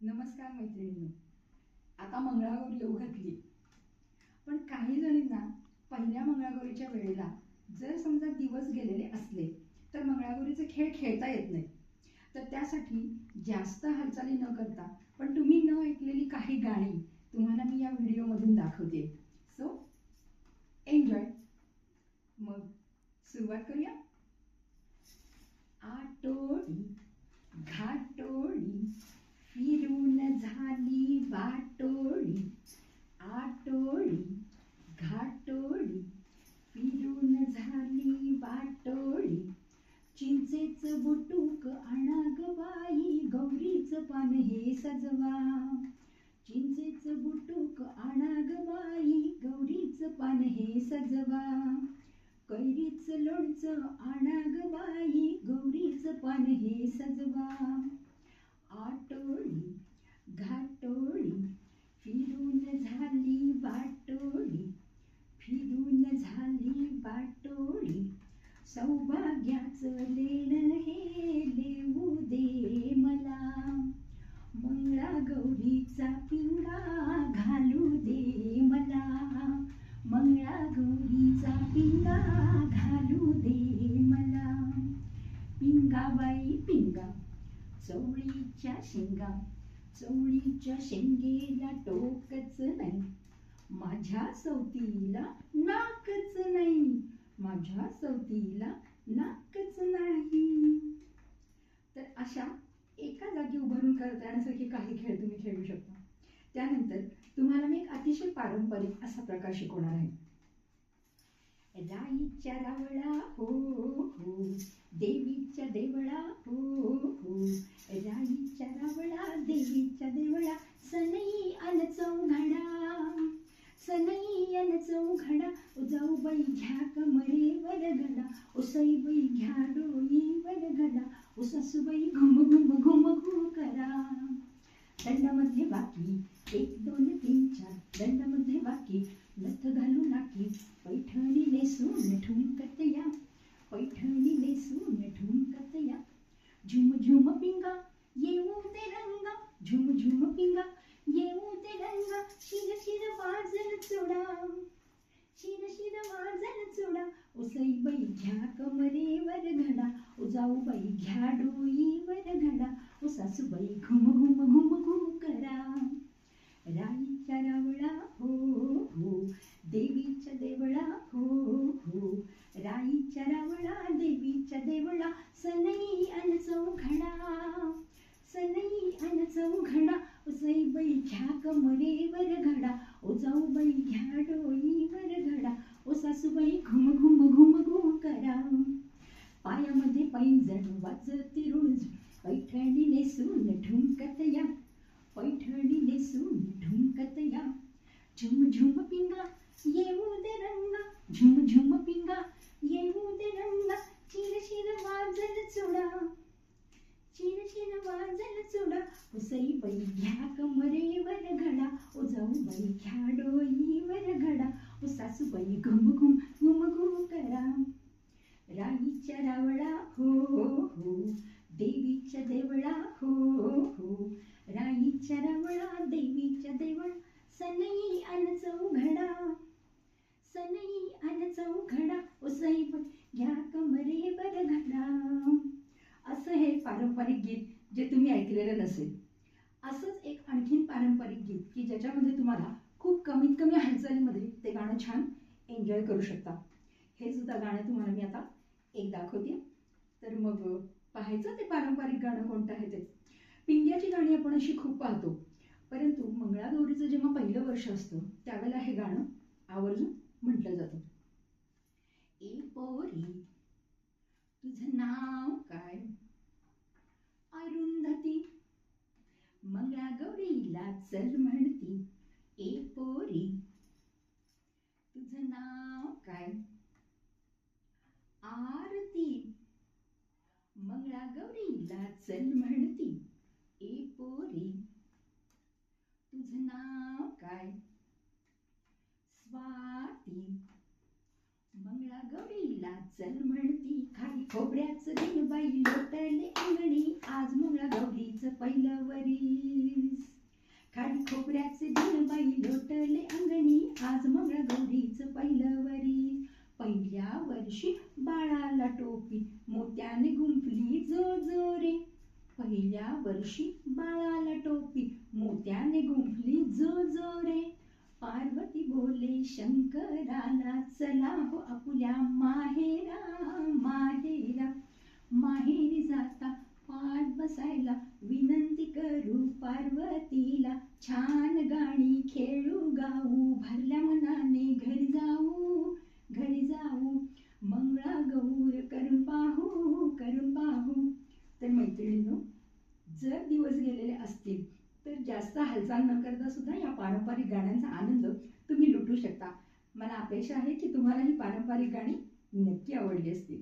नमस्कार मैत्रिणींनो. आता मंगळागौर येऊ घातली. पण काही जणींना पहिल्या मंगळागौरीच्या वेळेला जर समजा दिवस गेलेले असले तर मंगळागौरीचे खेळ खेळता येत नाही. तर त्यासाठी जास्त हालचाली न करता पण तुम्ही न ऐकलेली काही गाणी तुम्हाला मी या व्हिडिओमधून दाखवते. सो एन्जॉय मग सुरुवात करूया. आटोळी घाटोळी फिरून झाली वाटोळी आटोळी घाटोळी. फिरून झाली वाटोळी चिंचेच बुटूक आणा बाई गौरीचं पान हे सजवा. चिंचेच बुटूक आणा बाई गौरीचं पान हे सजवा. कैरीचं लोणचं आणा ग बाई गौरीचं पान हे सजवा आटोळी घाटोळी फिरून झाली वाटोळी फिरून झाली वाटोळी सौभाग्याचं लेण हे लेऊ दे मला मंगळागौरीचा पिंगा घालू दे मला मंगळागौरीचा पिंगा घालू दे मला पिंगाबाई पिंगा चवळीच्या शेंगा चवळीच्या शेंगेला टोकच नाही माझ्या सवतीला नाकच नाही. माझ्या सवतीला नाकच नाही. तर अशा एका जागी उभारून करत राहण्यासारखे काही खेळ तुम्ही खेळू शकता. त्यानंतर तुम्हाला मी एक अतिशय पारंपरिक असा प्रकार शिकवणार आहे. राईच्या रावळा हो हो. देवीच्या देवळा हो हो. राईच्या रावळा देवीच्या देवळा सने घ्या कमरेवर घडा उसई बाई घ्या डोईवर घडा उसासूबाई घुम घुम घुम घुम करा दंडामध्ये बाकी एक दोन तीन चार दंडामध्ये बाकी नथ घालू नाकी पैठणी नेसून ठुमकत या पैठणी नेसून ठुमकत या झुम झुम पिंगा येऊ ते रंगा झुम झुम पिंगा येऊ ते रंगा शिर शिर वाजन चुडा शिर शिर वाजन चुडा उसई बाई घ्या कमरेवर घडा उजाऊ बाई घ्या डोईवर घडा ओ सासूबाई घुम घुम घुम घुम करा राईच्या रावळा हो हो देवीच्या देवळा हो हो राईच्या रावळा देवीच्या देवळा सनई अन चौघडा सनई अन चौघडा उसई बाई घ्या कमरेवर घडा ओ जाऊ बाई घ्या डोईवर घडा ओ सासूबाई घुम घुम घुम घुम करा पायामध्ये पैंजण वाजती पैठणी नेसून ठुमकत या पैठणी नेसून ठुमकत या झुम पिंगा येऊ दे रंगा. झुम झुम पिंगा येऊ दे रंगा. चिर शिर वाजल चुडा. चिरशिर वाजल चुडा. उसई बैठ्या घ्या कमरेवर घडा. ओ जाऊ बाई हो हो राईच्या रवळा देवीच्या देवळा सनई अन चौघडा सनई अन चौघडा उसई घ्या कमरेवर घडा असं हे पारंपरिक गीत जे तुम्ही ऐकलेलं नसेल असंच एक आणखीन पारंपरिक गीत की ज्याच्यामध्ये तुम्हाला खूप कमीत कमी हालचालीमध्ये ते गाणं छान एन्जॉय करू शकता हे सुद्धा गाणं तुम्हाला मी आता एक दाखवते तर मग पाहायचं ते पारंपरिक गाणं कोणतं आहे ते? पिंग्याची गाणी आपण अशी खूप पाहतो. परंतु मंगळागौरीचं जेव्हा पहिलं वर्ष असतं त्यावेळेला हे गाणं आवर्जून म्हटलं जातं ए पोरी तुझं नाव काय अरुंधती मंगळागौरीला चल म्हणती ए पोरी तुझं नाव काय आरती मंगळागौरीला चल म्हणती ए पोरी तुझं नाव काय? स्वाती. मंगळा गौरीला चल म्हणती. खाली खोबऱ्याचं दिन बाई लोटले अंगणी. आज मंगळागौरीचं पहिलं वरीस खोबऱ्याचे दिन बाई लोटले अंगणी आज मंगळगौरीच पहिलं वरी पहिल्या वर्षी बाळाला टोपी मोत्याने गुंफली जो जो रे पहिल्या वर्षी बाळाला टोपी मोत्याने गुंफली जो जो रे पार्वती बोले शंकराला चला हो आपुल्या माहेरा मा माहेरी जाता पाठ बसायला विनंती करू पार्वतीला छान गाणी खेळू गाऊ भरल्या मनाने घरी जाऊ घरी जाऊ मंगळा गौर करून पाहू करून पाहू तर मैत्रिणींनो जर दिवस गेलेले असतील. तर जास्त हालचाल न करता सुद्धा या पारंपरिक गाण्यांचा आनंद तुम्ही लुटू शकता. मला अपेक्षा आहे की तुम्हाला ही पारंपरिक गाणी नक्की आवडली असतील.